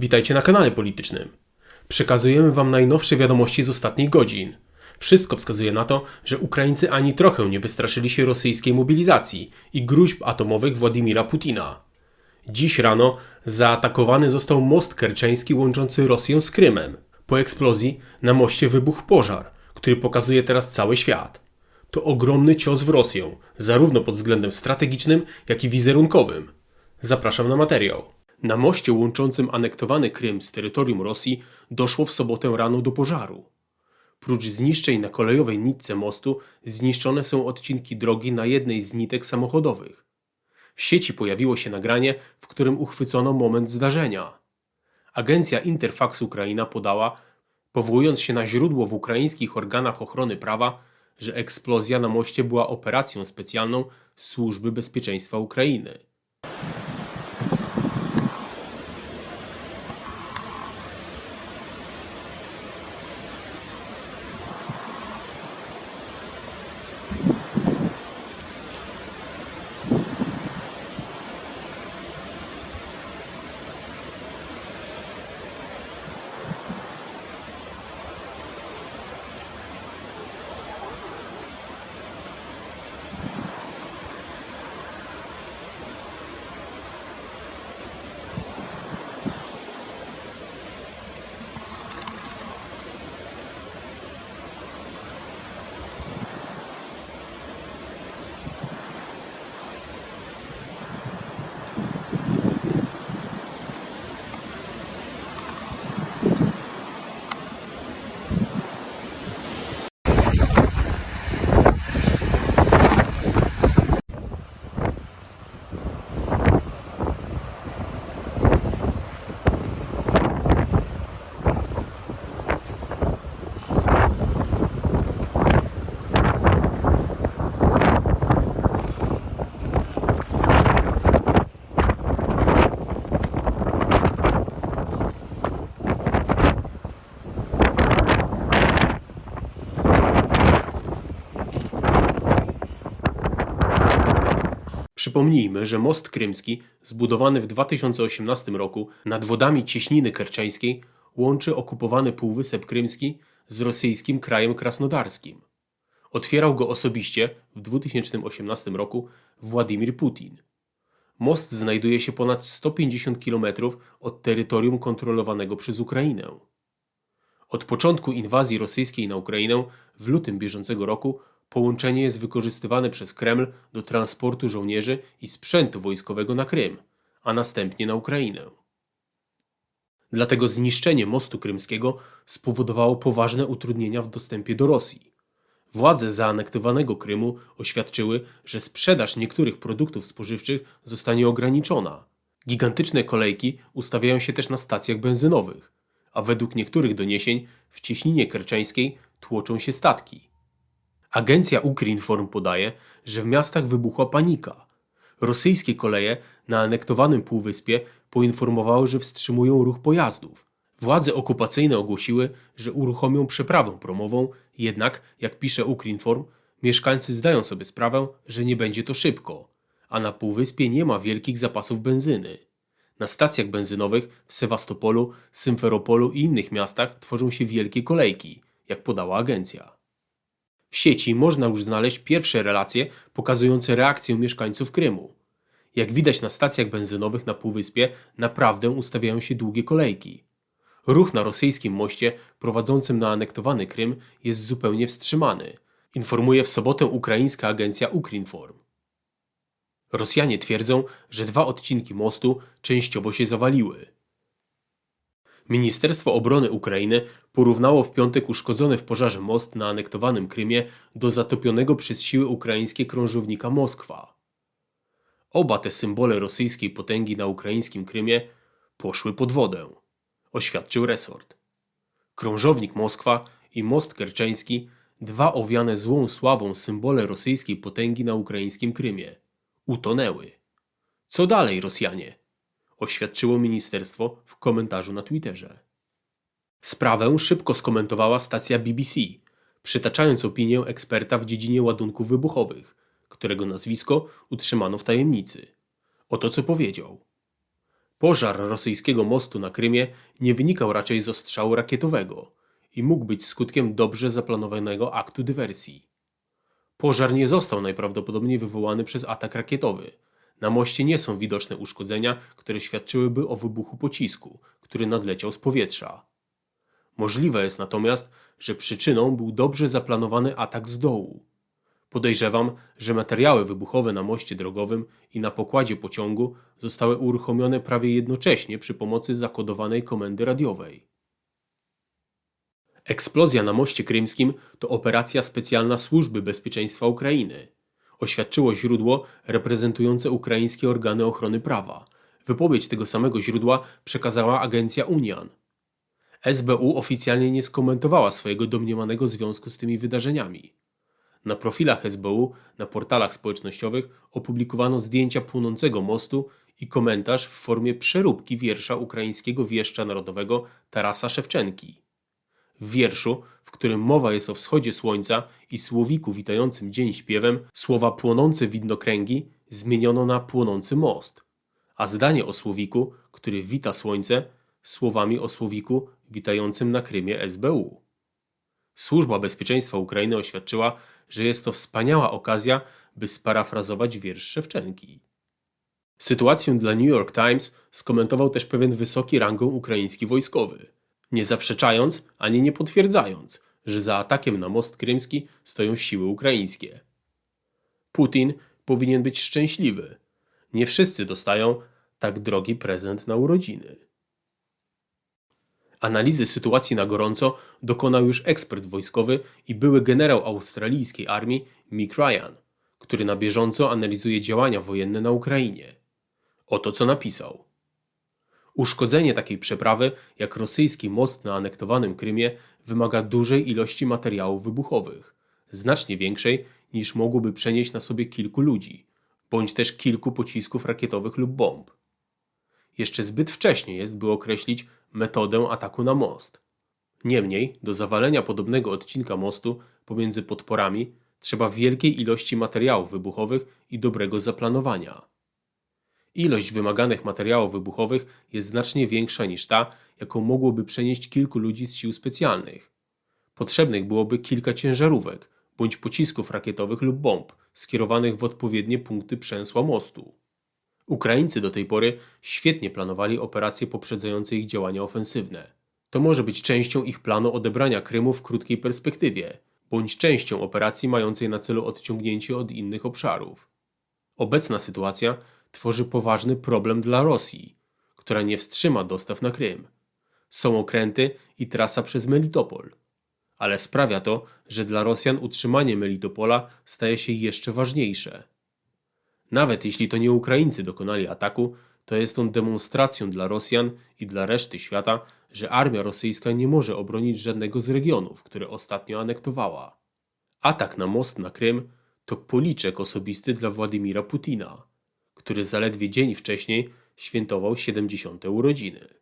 Witajcie na kanale politycznym. Przekazujemy Wam najnowsze wiadomości z ostatnich godzin. Wszystko wskazuje na to, że Ukraińcy ani trochę nie wystraszyli się rosyjskiej mobilizacji i gruźb atomowych Władimira Putina. Dziś rano zaatakowany został most kerczeński łączący Rosję z Krymem. Po eksplozji na moście wybuchł pożar, który pokazuje teraz cały świat. To ogromny cios w Rosję, zarówno pod względem strategicznym, jak i wizerunkowym. Zapraszam na materiał. Na moście łączącym anektowany Krym z terytorium Rosji doszło w sobotę rano do pożaru. Prócz zniszczeń na kolejowej nitce mostu, zniszczone są odcinki drogi na jednej z nitek samochodowych. W sieci pojawiło się nagranie, w którym uchwycono moment zdarzenia. Agencja Interfax Ukraina podała, powołując się na źródło w ukraińskich organach ochrony prawa, że eksplozja na moście była operacją specjalną Służby Bezpieczeństwa Ukrainy. Przypomnijmy, że most krymski, zbudowany w 2018 roku nad wodami cieśniny kerczeńskiej, łączy okupowany Półwysep Krymski z rosyjskim krajem krasnodarskim. Otwierał go osobiście w 2018 roku Władimir Putin. Most znajduje się ponad 150 km od terytorium kontrolowanego przez Ukrainę. Od początku inwazji rosyjskiej na Ukrainę w lutym bieżącego roku połączenie jest wykorzystywane przez Kreml do transportu żołnierzy i sprzętu wojskowego na Krym, a następnie na Ukrainę. Dlatego zniszczenie mostu krymskiego spowodowało poważne utrudnienia w dostępie do Rosji. Władze zaanektowanego Krymu oświadczyły, że sprzedaż niektórych produktów spożywczych zostanie ograniczona. Gigantyczne kolejki ustawiają się też na stacjach benzynowych, a według niektórych doniesień w cieśninie kerczeńskiej tłoczą się statki. Agencja Ukrinform podaje, że w miastach wybuchła panika. Rosyjskie koleje na anektowanym półwyspie poinformowały, że wstrzymują ruch pojazdów. Władze okupacyjne ogłosiły, że uruchomią przeprawę promową, jednak, jak pisze Ukrinform, mieszkańcy zdają sobie sprawę, że nie będzie to szybko, a na półwyspie nie ma wielkich zapasów benzyny. Na stacjach benzynowych w Sewastopolu, Symferopolu i innych miastach tworzą się wielkie kolejki, jak podała agencja. W sieci można już znaleźć pierwsze relacje pokazujące reakcję mieszkańców Krymu. Jak widać na stacjach benzynowych na Półwyspie, naprawdę ustawiają się długie kolejki. Ruch na rosyjskim moście prowadzącym na anektowany Krym jest zupełnie wstrzymany, informuje w sobotę ukraińska agencja Ukrinform. Rosjanie twierdzą, że dwa odcinki mostu częściowo się zawaliły. Ministerstwo Obrony Ukrainy porównało w piątek uszkodzony w pożarze most na anektowanym Krymie do zatopionego przez siły ukraińskie krążownika Moskwa. Oba te symbole rosyjskiej potęgi na ukraińskim Krymie poszły pod wodę, oświadczył resort. Krążownik Moskwa i most kerczeński, dwa owiane złą sławą symbole rosyjskiej potęgi na ukraińskim Krymie, utonęły. Co dalej, Rosjanie? Oświadczyło ministerstwo w komentarzu na Twitterze. Sprawę szybko skomentowała stacja BBC, przytaczając opinię eksperta w dziedzinie ładunków wybuchowych, którego nazwisko utrzymano w tajemnicy. Oto co powiedział. Pożar rosyjskiego mostu na Krymie nie wynikał raczej z ostrzału rakietowego i mógł być skutkiem dobrze zaplanowanego aktu dywersji. Pożar nie został najprawdopodobniej wywołany przez atak rakietowy. Na moście nie są widoczne uszkodzenia, które świadczyłyby o wybuchu pocisku, który nadleciał z powietrza. Możliwe jest natomiast, że przyczyną był dobrze zaplanowany atak z dołu. Podejrzewam, że materiały wybuchowe na moście drogowym i na pokładzie pociągu zostały uruchomione prawie jednocześnie przy pomocy zakodowanej komendy radiowej. Eksplozja na moście krymskim to operacja specjalna Służby Bezpieczeństwa Ukrainy. Oświadczyło źródło reprezentujące ukraińskie organy ochrony prawa. Wypowiedź tego samego źródła przekazała agencja Unian. SBU oficjalnie nie skomentowała swojego domniemanego związku z tymi wydarzeniami. Na profilach SBU na portalach społecznościowych opublikowano zdjęcia płonącego mostu i komentarz w formie przeróbki wiersza ukraińskiego wieszcza narodowego Tarasa Szewczenki. W wierszu, w którym mowa jest o wschodzie słońca i słowiku witającym dzień śpiewem, słowa płonące widnokręgi zmieniono na płonący most, a zdanie o słowiku, który wita słońce, słowami o słowiku witającym na Krymie SBU. Służba Bezpieczeństwa Ukrainy oświadczyła, że jest to wspaniała okazja, by sparafrazować wiersz Szewczenki. Sytuację dla New York Times skomentował też pewien wysoki rangą ukraiński wojskowy, nie zaprzeczając ani nie potwierdzając, że za atakiem na most krymski stoją siły ukraińskie. Putin powinien być szczęśliwy. Nie wszyscy dostają tak drogi prezent na urodziny. Analizy sytuacji na gorąco dokonał już ekspert wojskowy i były generał australijskiej armii Mick Ryan, który na bieżąco analizuje działania wojenne na Ukrainie. Oto co napisał. Uszkodzenie takiej przeprawy, jak rosyjski most na anektowanym Krymie, wymaga dużej ilości materiałów wybuchowych, znacznie większej niż mogłoby przenieść na sobie kilku ludzi, bądź też kilku pocisków rakietowych lub bomb. Jeszcze zbyt wcześnie jest, by określić metodę ataku na most. Niemniej, do zawalenia podobnego odcinka mostu pomiędzy podporami trzeba wielkiej ilości materiałów wybuchowych i dobrego zaplanowania. Ilość wymaganych materiałów wybuchowych jest znacznie większa niż ta, jaką mogłoby przenieść kilku ludzi z sił specjalnych. Potrzebnych byłoby kilka ciężarówek, bądź pocisków rakietowych lub bomb, skierowanych w odpowiednie punkty przęsła mostu. Ukraińcy do tej pory świetnie planowali operacje poprzedzające ich działania ofensywne. To może być częścią ich planu odebrania Krymu w krótkiej perspektywie, bądź częścią operacji mającej na celu odciągnięcie od innych obszarów. Obecna sytuacja tworzy poważny problem dla Rosji, która nie wstrzyma dostaw na Krym. Są okręty i trasa przez Melitopol. Ale sprawia to, że dla Rosjan utrzymanie Melitopola staje się jeszcze ważniejsze. Nawet jeśli to nie Ukraińcy dokonali ataku, to jest on demonstracją dla Rosjan i dla reszty świata, że armia rosyjska nie może obronić żadnego z regionów, które ostatnio anektowała. Atak na most na Krym to policzek osobisty dla Władimira Putina, który zaledwie dzień wcześniej świętował 70. urodziny.